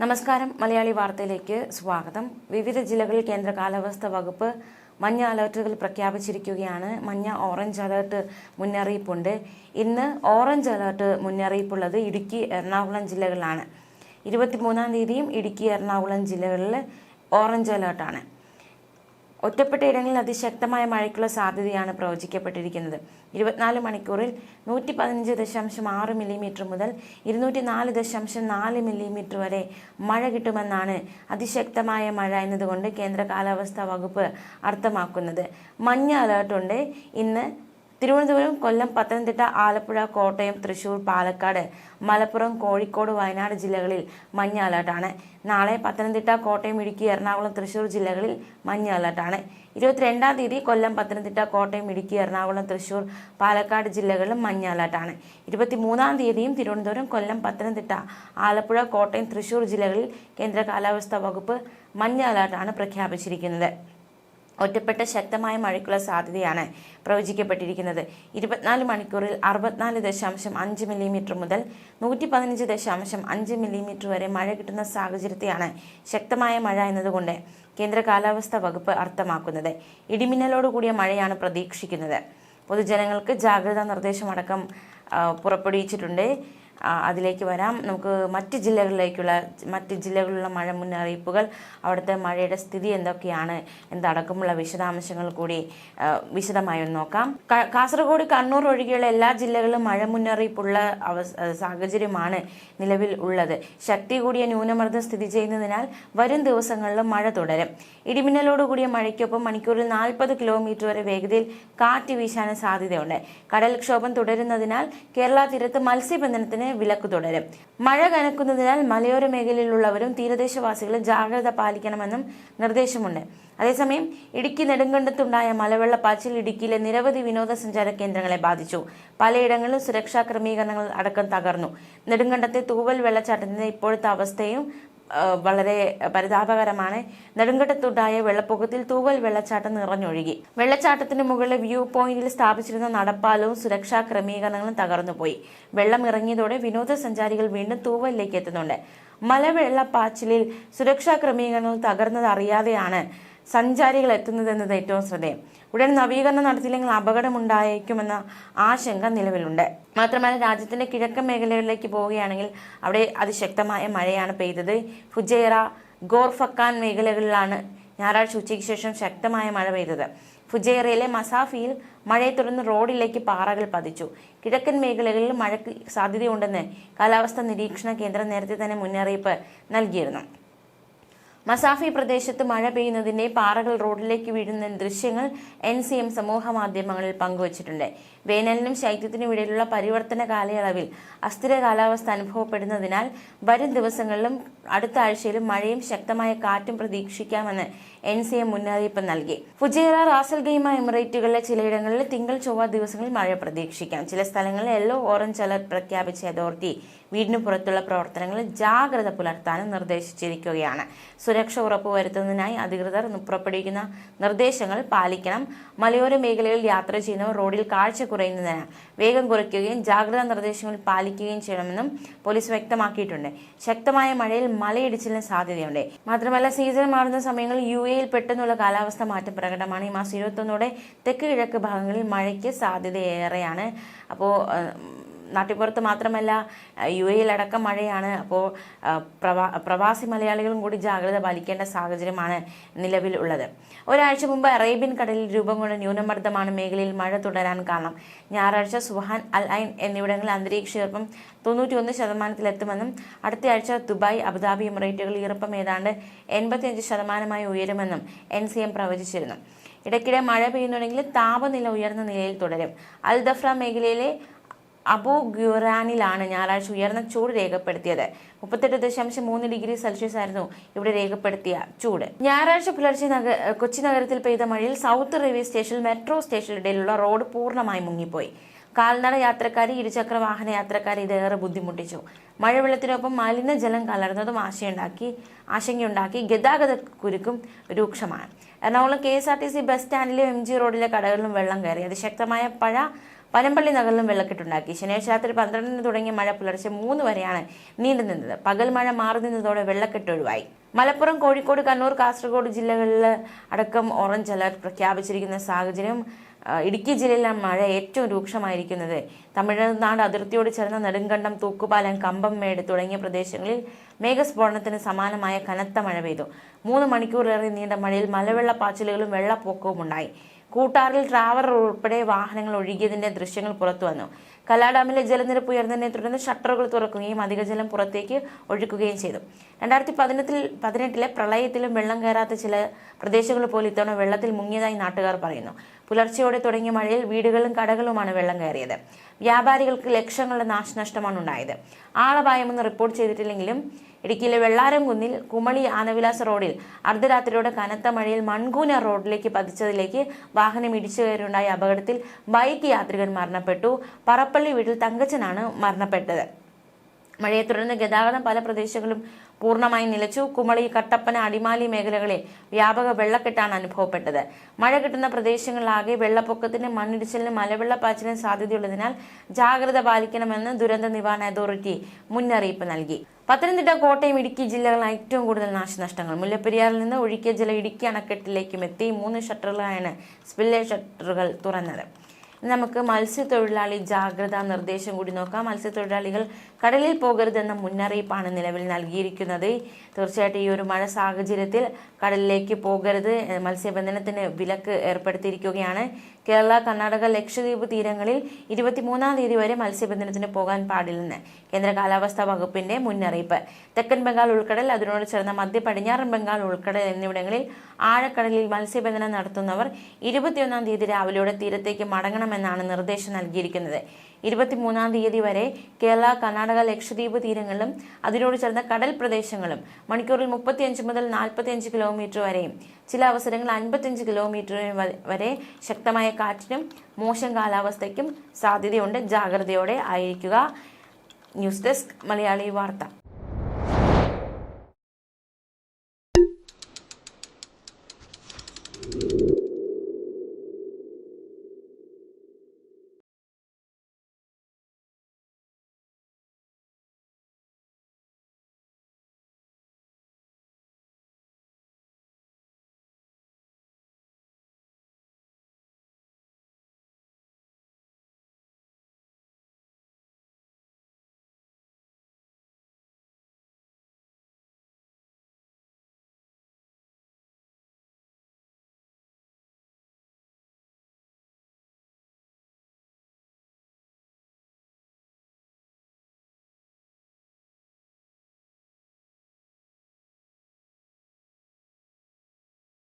നമസ്കാരം. മലയാളി വാർത്തയിലേക്ക് സ്വാഗതം. വിവിധ ജില്ലകളിൽ കേന്ദ്ര കാലാവസ്ഥാ വകുപ്പ് മഞ്ഞ അലർട്ടുകൾ പ്രഖ്യാപിച്ചിരിക്കുകയാണ്. മഞ്ഞ ഓറഞ്ച് അലർട്ട് മുന്നറിയിപ്പുണ്ട്. ഇന്ന് ഓറഞ്ച് അലർട്ട് മുന്നറിയിപ്പുള്ളത് ഇടുക്കി എറണാകുളം ജില്ലകളിലാണ്. ഇരുപത്തിമൂന്നാം തീയതിയും ഇടുക്കി എറണാകുളം ജില്ലകളിൽ ഓറഞ്ച് അലർട്ടാണ്. ഒറ്റപ്പെട്ട ഇടങ്ങളിൽ അതിശക്തമായ മഴയ്ക്കുള്ള സാധ്യതയാണ് പ്രവചിക്കപ്പെട്ടിരിക്കുന്നത്. ഇരുപത്തിനാല് മണിക്കൂറിൽ നൂറ്റി പതിനഞ്ച് ദശാംശം ആറ് മില്ലിമീറ്റർ മുതൽ ഇരുന്നൂറ്റി നാല് ദശാംശം നാല് മില്ലിമീറ്റർ വരെ മഴ കിട്ടുമെന്നാണ് അതിശക്തമായ മഴ എന്നതുകൊണ്ട് കേന്ദ്ര കാലാവസ്ഥാ വകുപ്പ് അർത്ഥമാക്കുന്നത്. മഞ്ഞ അലേർട്ടുണ്ട്. ഇന്ന് തിരുവനന്തപുരം കൊല്ലം പത്തനംതിട്ട ആലപ്പുഴ കോട്ടയം തൃശൂർ പാലക്കാട് മലപ്പുറം കോഴിക്കോട് വയനാട് ജില്ലകളിൽ മഞ്ഞ അലർട്ടാണ്. നാളെ പത്തനംതിട്ട കോട്ടയം ഇടുക്കി എറണാകുളം തൃശൂർ ജില്ലകളിൽ മഞ്ഞ അലർട്ടാണ്. ഇരുപത്തിരണ്ടാം തീയതി കൊല്ലം പത്തനംതിട്ട കോട്ടയം ഇടുക്കി എറണാകുളം തൃശൂർ പാലക്കാട് ജില്ലകളിലും മഞ്ഞ അലർട്ടാണ്. ഇരുപത്തിമൂന്നാം തീയതിയും തിരുവനന്തപുരം കൊല്ലം പത്തനംതിട്ട ആലപ്പുഴ കോട്ടയം തൃശൂർ ജില്ലകളിൽ കേന്ദ്ര കാലാവസ്ഥാ വകുപ്പ് മഞ്ഞ അലർട്ടാണ് പ്രഖ്യാപിച്ചിരിക്കുന്നത്. ഒറ്റപ്പെട്ട ശക്തമായ മഴയ്ക്കുള്ള സാധ്യതയാണ് പ്രവചിക്കപ്പെട്ടിരിക്കുന്നത്. ഇരുപത്തിനാല് മണിക്കൂറിൽ അറുപത്തിനാല് ദശാംശം അഞ്ച് മില്ലിമീറ്റർ മുതൽ നൂറ്റി പതിനഞ്ച് ദശാംശം അഞ്ച് മില്ലിമീറ്റർ വരെ മഴ കിട്ടുന്ന സാഹചര്യത്തെയാണ് ശക്തമായ മഴ എന്നതുകൊണ്ട് കേന്ദ്ര കാലാവസ്ഥാ വകുപ്പ് അർത്ഥമാക്കുന്നത്. ഇടിമിന്നലോട് കൂടിയ മഴയാണ് പ്രതീക്ഷിക്കുന്നത്. പൊതുജനങ്ങൾക്ക് ജാഗ്രതാ നിർദ്ദേശമടക്കം പുറപ്പെടുവിച്ചിട്ടുണ്ട്. അതിലേക്ക് വരാം. നമുക്ക് മറ്റ് ജില്ലകളിലേക്കുള്ള മറ്റ് ജില്ലകളിലുള്ള മഴ മുന്നറിയിപ്പുകൾ അവിടുത്തെ മഴയുടെ സ്ഥിതി എന്തൊക്കെയാണ് എന്തടക്കമുള്ള വിശദാംശങ്ങൾ കൂടി വിശദമായി ഒന്ന് നോക്കാം. കാസർഗോഡ് കണ്ണൂർ ഒഴികെയുള്ള എല്ലാ ജില്ലകളിലും മഴ മുന്നറിയിപ്പുള്ള അവ- സാഹചര്യമാണ് നിലവിൽ ഉള്ളത്. ശക്തി കൂടിയ ന്യൂനമർദ്ദം സ്ഥിതി ചെയ്യുന്നതിനാൽ വരും ദിവസങ്ങളിലും മഴ തുടരും. ഇടിമിന്നലോടുകൂടിയ മഴയ്ക്കൊപ്പം മണിക്കൂറിൽ നാൽപ്പത് കിലോമീറ്റർ വരെ വേഗതയിൽ കാറ്റ് വീശാനും സാധ്യതയുണ്ട്. കടൽക്ഷോഭം തുടരുന്നതിനാൽ കേരള തീരത്ത് മത്സ്യബന്ധനത്തിന് വിലക്ക് തുടരും. മഴ കനക്കുന്നതിനാൽ മലയോര മേഖലയിലുള്ളവരും തീരദേശവാസികളും ജാഗ്രത പാലിക്കണമെന്നും നിർദ്ദേശമുണ്ട്. അതേസമയം ഇടുക്കി നെടുങ്കണ്ടത്തുണ്ടായ മലവെള്ളപ്പാച്ചിൽ ഇടുക്കിയിലെ നിരവധി വിനോദസഞ്ചാര കേന്ദ്രങ്ങളെ ബാധിച്ചു. പലയിടങ്ങളിലും സുരക്ഷാ ക്രമീകരണങ്ങൾ അടക്കം തകർന്നു. നെടുങ്കണ്ടത്തെ തൂവൽ വെള്ളച്ചാട്ടത്തിന്റെ ഇപ്പോഴത്തെ അവസ്ഥയും വളരെ പരിതാപകരമാണ്. നെടുങ്കണ്ടത്തുണ്ടായ വെള്ളപ്പൊക്കത്തിൽ തൂവൽ വെള്ളച്ചാട്ടം നിറഞ്ഞൊഴുകി. വെള്ളച്ചാട്ടത്തിന് മുകളിൽ വ്യൂ പോയിന്റിൽ സ്ഥാപിച്ചിരുന്ന നടപ്പാലവും സുരക്ഷാ ക്രമീകരണങ്ങളും തകർന്നുപോയി. വെള്ളം ഇറങ്ങിയതോടെ വിനോദസഞ്ചാരികൾ വീണ്ടും തൂവലിലേക്ക് എത്തുന്നുണ്ട്. മലവെള്ളപ്പാച്ചിലിൽ സുരക്ഷാ ക്രമീകരണങ്ങൾ തകർന്നത് അറിയാതെയാണ് സഞ്ചാരികൾ എത്തുന്നത് എത്തുന്നതെന്നത് ഏറ്റവും ശ്രദ്ധേയം. ഉടൻ നവീകരണം നടത്തിയില്ലെങ്കിൽ അപകടമുണ്ടായേക്കുമെന്ന ആശങ്ക നിലവിലുണ്ട്. മാത്രമല്ല രാജ്യത്തിന്റെ കിഴക്കൻ മേഖലകളിലേക്ക് പോവുകയാണെങ്കിൽ അവിടെ അതിശക്തമായ മഴയാണ് പെയ്തത്. ഫുജേറ ഗോർഫക്കാൻ മേഖലകളിലാണ് ഞായറാഴ്ച ഉച്ചയ്ക്ക് ശേഷം ശക്തമായ മഴ പെയ്തത്. ഫുജേറയിലെ മസാഫിയിൽ മഴയെ തുടർന്ന് റോഡിലേക്ക് പാറകൾ പതിച്ചു. കിഴക്കൻ മേഖലകളിൽ മഴയ്ക്ക് സാധ്യതയുണ്ടെന്ന് കാലാവസ്ഥാ നിരീക്ഷണ കേന്ദ്രം നേരത്തെ തന്നെ മുന്നറിയിപ്പ് നൽകിയിരുന്നു. മസാഫി പ്രദേശത്ത് മഴ പെയ്യുന്നതിന്റെ പാറകൾ റോഡിലേക്ക് വീഴുന്ന ദൃശ്യങ്ങൾ എൻ സി എം സമൂഹ മാധ്യമങ്ങളിൽ പങ്കുവച്ചിട്ടുണ്ട്. വേനലിനും ശൈത്യത്തിനും ഇടയിലുള്ള പരിവർത്തന കാലയളവിൽ അസ്ഥിര കാലാവസ്ഥ അനുഭവപ്പെടുന്നതിനാൽ വരും ദിവസങ്ങളിലും അടുത്ത ആഴ്ചയിലും മഴയും ശക്തമായ കാറ്റും പ്രതീക്ഷിക്കാമെന്ന് എൻ സി എം മുന്നറിയിപ്പ് നൽകി. ഫുജേറ റാസൽ ഗെയിമ എമിറേറ്റുകളിലെ ചിലയിടങ്ങളിൽ തിങ്കൾ ചൊവ്വ ദിവസങ്ങളിൽ മഴ പ്രതീക്ഷിക്കാം. ചില സ്ഥലങ്ങളിൽ യെല്ലോ ഓറഞ്ച് അലർട്ട് പ്രഖ്യാപിച്ച അതോറിറ്റി വീടിന് പുറത്തുള്ള പ്രവർത്തനങ്ങളിൽ ജാഗ്രത പുലർത്താനും നിർദ്ദേശിച്ചിരിക്കുകയാണ്. സുരക്ഷ ഉറപ്പുവരുത്തുന്നതിനായി അധികൃതർ പുറപ്പെടുവിക്കുന്ന നിർദ്ദേശങ്ങൾ പാലിക്കണം. മലയോര മേഖലയിൽ യാത്ര ചെയ്യുന്നവർ റോഡിൽ കാഴ്ച കുറയുന്നതിന് വേഗം കുറയ്ക്കുകയും ജാഗ്രതാ നിർദ്ദേശങ്ങൾ പാലിക്കുകയും ചെയ്യണമെന്നും പോലീസ് വ്യക്തമാക്കിയിട്ടുണ്ട്. ശക്തമായ മഴയിൽ മലയിടിച്ചിലിന് സാധ്യതയുണ്ട്. മാത്രമല്ല സീസൺ മാറുന്ന സമയങ്ങളിൽ യു എയിൽ പെട്ടെന്നുള്ള കാലാവസ്ഥ മാറ്റം പ്രകടമാണ്. ഈ മാസം ഇരുപത്തൊന്നോടെ തെക്ക് കിഴക്ക് ഭാഗങ്ങളിൽ മഴയ്ക്ക് സാധ്യതയേറെയാണ്. അപ്പോൾ നാട്ടിൻപുറത്ത് മാത്രമല്ല യു എയിലടക്കം മഴയാണ്. അപ്പോൾ പ്രവാ പ്രവാസി മലയാളികളും കൂടി ജാഗ്രത പാലിക്കേണ്ട സാഹചര്യമാണ് നിലവിൽ ഉള്ളത്. ഒരാഴ്ച മുമ്പ് അറേബ്യൻ കടലിൽ രൂപം കൊണ്ട ന്യൂനമർദ്ദമാണ് മേഖലയിൽ മഴ തുടരാൻ കാരണം. ഞായറാഴ്ച സുഹാൻ അൽ ഐൻ എന്നിവിടങ്ങളിൽ അന്തരീക്ഷ ഈർപ്പം തൊണ്ണൂറ്റിയൊന്ന് ശതമാനത്തിലെത്തുമെന്നും അടുത്തയാഴ്ച ദുബായ് അബുദാബി എമിറേറ്റുകളിൽ ഈർപ്പം ഏതാണ്ട് എൺപത്തിയഞ്ച് ശതമാനമായി ഉയരുമെന്നും എൻ സി എം പ്രവചിച്ചിരുന്നു. ഇടയ്ക്കിടെ മഴ പെയ്യുന്നുണ്ടെങ്കിൽ താപനില ഉയർന്ന നിലയിൽ തുടരും. അൽ ദഫ്ര മേഖലയിലെ അബു ഗ്യൂറാനിലാണ് ഞായറാഴ്ച ഉയർന്ന ചൂട് രേഖപ്പെടുത്തിയത്. മുപ്പത്തെട്ട് ദശാംശം മൂന്ന് ഡിഗ്രി സെൽഷ്യസ് ആയിരുന്നു ഇവിടെ രേഖപ്പെടുത്തിയ ചൂട്. ഞായറാഴ്ച പുലർച്ചെ നഗ കൊച്ചി നഗരത്തിൽ പെയ്ത മഴയിൽ സൗത്ത് റെയിൽവേ സ്റ്റേഷൻ മെട്രോ സ്റ്റേഷനിടയിലുള്ള റോഡ് പൂർണമായി മുങ്ങിപ്പോയി. കാൽനട യാത്രക്കാരെ ഇരുചക്ര വാഹന യാത്രക്കാരെ ഇതേറെ ബുദ്ധിമുട്ടിച്ചു. മഴവെള്ളത്തിനൊപ്പം മലിനജലം കലർന്നതും ആശയുണ്ടാക്കി ആശങ്കയുണ്ടാക്കി ഗതാഗത കുരുക്കും രൂക്ഷമാണ്. Ernakulam K S R T C bus സ്റ്റാൻഡിലെ M G റോഡിലെ കടകളിലും വെള്ളം കയറി. അതിശക്തമായ പഴ പനമ്പള്ളി നഗറിലും വെള്ളക്കെട്ടുണ്ടാക്കി. ശനിയാഴ്ച രാത്രി പന്ത്രണ്ടിന് തുടങ്ങിയ മഴ പുലർച്ചെ മൂന്ന് വരെയാണ് നീണ്ടുനിന്നത് പകൽ മഴ മാറി നിന്നതോടെ വെള്ളക്കെട്ട് ഒഴിവായി. മലപ്പുറം കോഴിക്കോട് കണ്ണൂർ കാസർഗോഡ് ജില്ലകളിൽ അടക്കം ഓറഞ്ച് അലർട്ട് പ്രഖ്യാപിച്ചിരിക്കുന്ന സാഹചര്യം ഇടുക്കി ജില്ലയിലാണ് മഴ ഏറ്റവും രൂക്ഷമായിരിക്കുന്നത്. തമിഴ്നാട് അതിർത്തിയോട് ചേർന്ന നെടുങ്കണ്ടം തൂക്കുപാലം കമ്പംമേട് തുടങ്ങിയ പ്രദേശങ്ങളിൽ മേഘസ്ഫോടനത്തിന് സമാനമായ കനത്ത മഴ പെയ്തു. മൂന്ന് മണിക്കൂറിലേറെ നീണ്ട മഴയിൽ മലവെള്ളപ്പാച്ചിലുകളും വെള്ളപ്പൊക്കവും ഉണ്ടായി കൂട്ടാറിൽ ട്രാവലർ ഉൾപ്പെടെ വാഹനങ്ങൾ ഒഴുകിയതിന്റെ ദൃശ്യങ്ങൾ പുറത്തു വന്നു കലാഡാമിലെ ജലനിരപ്പ് ഉയർന്നതിനെ തുടർന്ന് ഷട്ടറുകൾ തുറക്കുകയും അധിക ജലം പുറത്തേക്ക് ഒഴുക്കുകയും ചെയ്തു. രണ്ടായിരത്തി പതിനെട്ടിൽ പതിനെട്ടിലെ പ്രളയത്തിലും വെള്ളം കയറാത്ത ചില പ്രദേശങ്ങൾ പോലും ഇത്തവണ വെള്ളത്തിൽ മുങ്ങിയതായി നാട്ടുകാർ പറയുന്നു. പുലർച്ചെയോടെ തുടങ്ങിയ മഴയിൽ വീടുകളും കടകളുമാണ് വെള്ളം കയറിയത്. വ്യാപാരികൾക്ക് ലക്ഷങ്ങളുടെ നാശനഷ്ടമാണ് ഉണ്ടായത്. ആളപായമൊന്നും റിപ്പോർട്ട് ചെയ്തിട്ടില്ലെങ്കിലും ഇടുക്കിയിലെ വെള്ളാരം കുന്നിൽ കുമളി ആനവിലാസ റോഡിൽ അർദ്ധരാത്രിയോടെ കനത്ത മഴയിൽ മൺകൂന റോഡിലേക്ക് പതിച്ചതിലേക്ക് വാഹനം ഇടിച്ചു കയറിയുണ്ടായ അപകടത്തിൽ ബൈക്ക് യാത്രികൻ മരണപ്പെട്ടു. പറപ്പള്ളി വീട്ടിൽ തങ്കച്ചനാണ് മരണപ്പെട്ടത്. മഴയെ തുടർന്ന് ഗതാഗതം പല പ്രദേശങ്ങളും പൂർണമായി നിലച്ചു. കുമളി കട്ടപ്പന അടിമാലി മേഖലകളിൽ വ്യാപക വെള്ളക്കെട്ടാണ് അനുഭവപ്പെട്ടത്. മഴ കിട്ടുന്ന പ്രദേശങ്ങളിലാകെ വെള്ളപ്പൊക്കത്തിനും മണ്ണിടിച്ചിലിനും മലവെള്ളപ്പാച്ചിലിനും സാധ്യതയുള്ളതിനാൽ ജാഗ്രത പാലിക്കണമെന്ന് ദുരന്ത നിവാരണ അതോറിറ്റി മുന്നറിയിപ്പ് നൽകി. പത്തനംതിട്ട കോട്ടയം ഇടുക്കി ജില്ലകളിലാണ് ഏറ്റവും കൂടുതൽ നാശനഷ്ടങ്ങൾ. മുല്ലപ്പെരിയാറിൽ നിന്ന് ഒഴുക്കിയ ജലം ഇടുക്കി അണക്കെട്ടിലേക്കും എത്തി മൂന്ന് ഷട്ടറുകളാണ് സ്പില്ലേ ഷട്ടറുകൾ തുറന്നത്. നമുക്ക് മത്സ്യത്തൊഴിലാളി ജാഗ്രതാ നിർദ്ദേശം കൂടി നോക്കാം. മത്സ്യത്തൊഴിലാളികൾ കടലിൽ പോകരുതെന്ന മുന്നറിയിപ്പാണ് നിലവിൽ നൽകിയിരിക്കുന്നത്. തീർച്ചയായിട്ടും ഈ ഒരു മഴ സാഹചര്യത്തിൽ കടലിലേക്ക് പോകരുത്. മത്സ്യബന്ധനത്തിന് വിലക്ക് ഏർപ്പെടുത്തിയിരിക്കുകയാണ്. കേരള കർണാടക ലക്ഷദ്വീപ് തീരങ്ങളിൽ ഇരുപത്തിമൂന്നാം തീയതി വരെ മത്സ്യബന്ധനത്തിന് പോകാൻ പാടില്ലെന്ന് കേന്ദ്ര കാലാവസ്ഥാ വകുപ്പിന്റെ മുന്നറിയിപ്പ്. തെക്കൻ ബംഗാൾ ഉൾക്കടൽ അതിനോട് ചേർന്ന മധ്യ പടിഞ്ഞാറൻ ബംഗാൾ ഉൾക്കടൽ എന്നിവിടങ്ങളിൽ ആഴക്കടലിൽ മത്സ്യബന്ധനം നടത്തുന്നവർ ഇരുപത്തിയൊന്നാം തീയതി രാവിലെയോടെ തീരത്തേക്ക് മടങ്ങണമെന്നാണ് നിർദ്ദേശം നൽകിയിരിക്കുന്നത്. ഇരുപത്തിമൂന്നാം തീയതി വരെ കേരള കർണാടക ലക്ഷദ്വീപ് തീരങ്ങളിലും അതിനോട് ചേർന്ന കടൽ പ്രദേശങ്ങളും മണിക്കൂറിൽ മുപ്പത്തിയഞ്ച് മുതൽ നാൽപ്പത്തിയഞ്ച് കിലോമീറ്റർ വരെയും ചില അവസരങ്ങളിൽ അൻപത്തിയഞ്ച് കിലോമീറ്റർ വരെ ശക്തമായ കാറ്റിനും മോശം കാലാവസ്ഥയ്ക്കും സാധ്യതയുണ്ട്. ജാഗ്രതയോടെ ആയിരിക്കുക. ന്യൂസ് ഡെസ്ക് മലയാളി വാർത്ത.